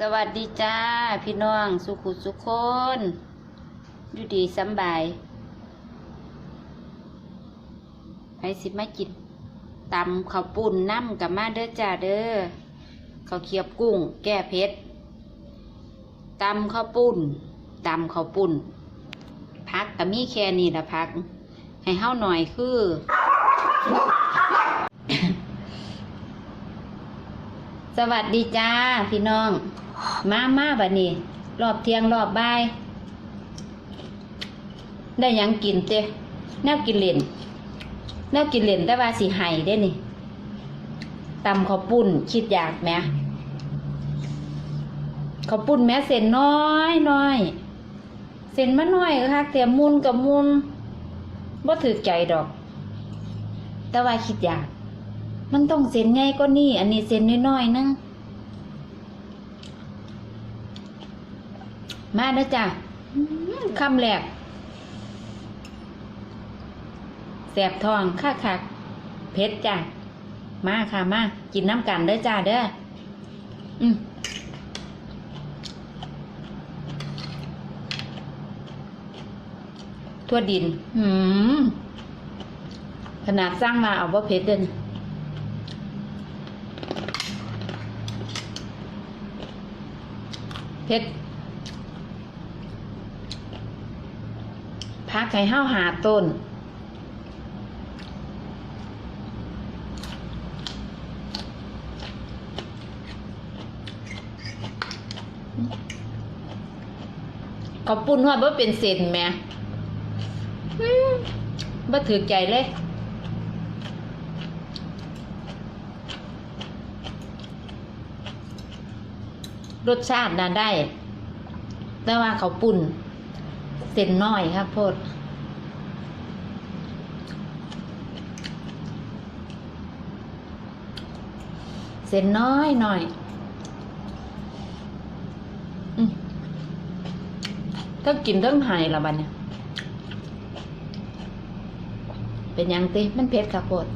สวัสดีจ้า พี่น้อง สุขุสุขคนอยู่ดีสำบายให้สิมากินตำข้าวปุ้นน้ำกับมาเด้อจ้าเด้อข้าวเคียบกุ้ง แก้เผ็ดตำข้าวปุ้นตำข้าวปุ้นพักกับมีแค่นี้ละพัก ให้เฮาหน่อยคือ สวัสดีจ้าพี่น้อง มามาบัดนี้ รอบเที่ยงรอบบ่าย ได้ยังกินเต้แนวกินเล่นแนวกินเล่นแต่ว่าสิไห้ได้นี่ตำข้าวปุ้นคิดอยากไหมข้าวปุ้นแม้เส้นน้อยน้อยเส้นมันน้อยค่ะเตรียมมุนกับมุนบ่ถือใจดอก แต่ว่าคิดอยาก มันต้องเส้นใหญ่ก็นี่ อันนี้เส้นน้อยๆนึงมาเด้อจ้ะคำแรกแสบทองค่าคักเผ็ดจ้ะ มาค่ะมากินน้ำกันเด้อจ้าเด้ออืมทั่วดิน หืม ขนาดสร้างมาเอาว่าเผ็ดเดิน เผ็ดพักให้ห้าหาต้น ขอบปุ่นว่าบ่เป็นเศษแม่บ่ถือใจเลย รสชาตินะได้ แต่ว่าเขาปุ่นเส้นน้อยครับโพดเส้นน้อยหน่อยอืมถ้ากินเรื่องหายละบัดเนี่ยเป็นยังติมันเผ็ดครับโพด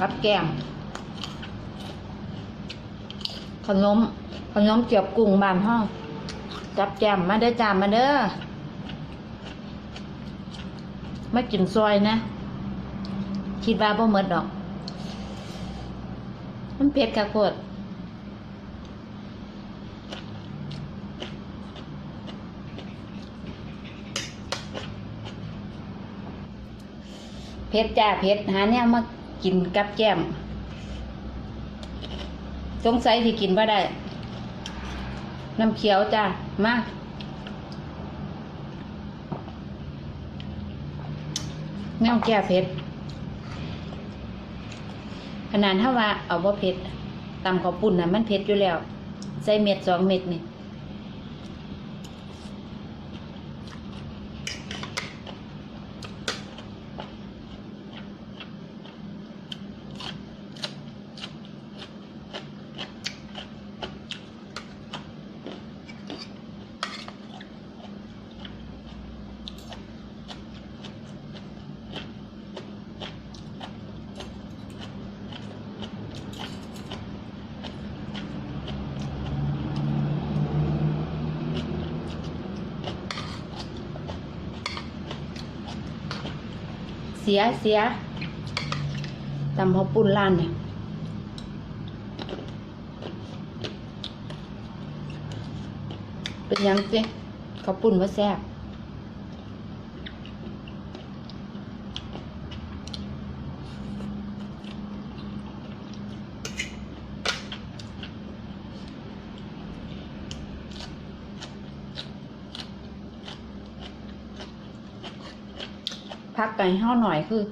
กับแกงขนมขนมเจียบกุ้งบานห้องจับแจมมาเด้อจามมาเด้อไม่กินซอยนะ คิดว่าบ่หมดดอก มันเผ็ดค่ะโคตรเผ็ดจ้าเผ็ดหาเนี่ยมา กินกับแก้ม สงสัยที่กินว่าได้ น้ำเขียวจ้ามาแนวแก้เผ็ดขนาดถ้าว่าเอาบ่าเผ็ดตำข้าวปุ้นน่ะมันเผ็ดอยู่แล้ว ใส่เม็ดสองเม็ดนี่ สียเสียตำข้าวปุ้นร้านเนี่ยเป็นยังสิข้าวปุ้นว่าแซ่บ พักไก่ห้าหน่อยคือ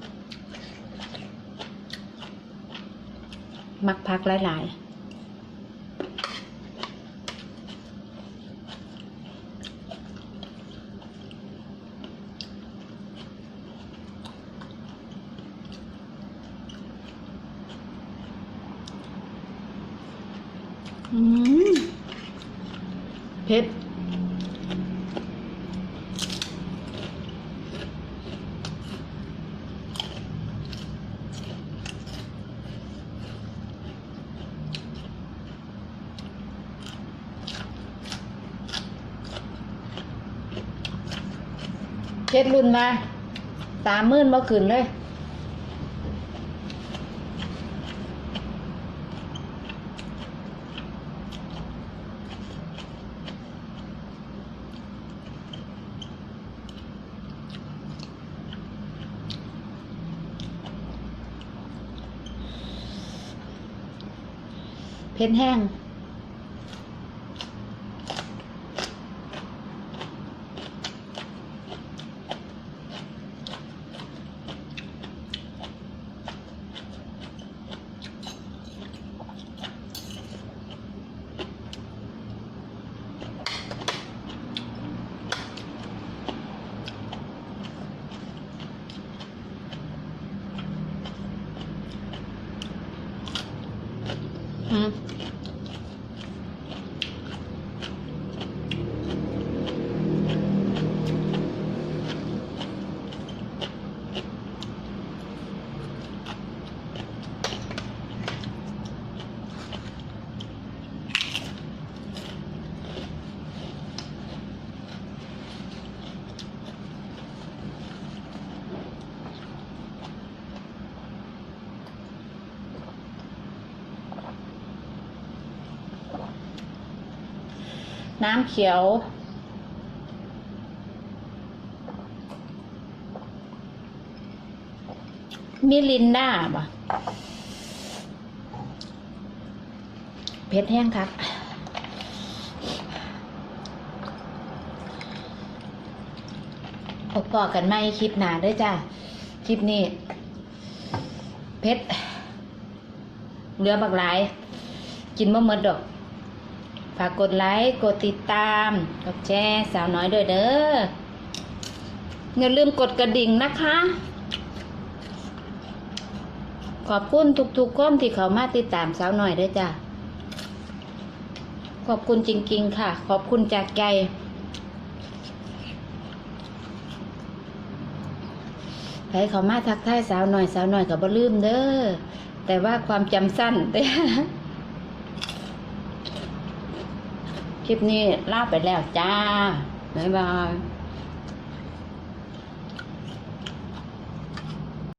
มักพักหลายๆเผ็ด เฮ็ดรุ่นมาตามมื่นบ่ขึ้นเลยเพชรแห้ง อื น้ำเขียว มิลินดาบ่ะเพชรแห้งครับพบต่อกันไม่คลิปหนาด้วยจ้าคลิปนี้ เพชรเรือบักหลาย กินบ่หมดดอก ฝากกดไลค์กดติดตามกดแชร์สาวน้อยด้วยเด้ออย่าลืมกดกระดิ่งนะคะ ขอบคุณทุกๆคนที่เขามาติดตามสาวน้อยด้วยจ้ะขอบคุณจริง ๆ ค่ะ ขอบคุณจากใจใครเขามาทักทายสาวหน่อยสาวหน่อยกับบ่ลืมเด้อแต่ว่าความจำสั้นเด้อ คลิปนี้ลาไปแล้วจ้าบ๊ายบาย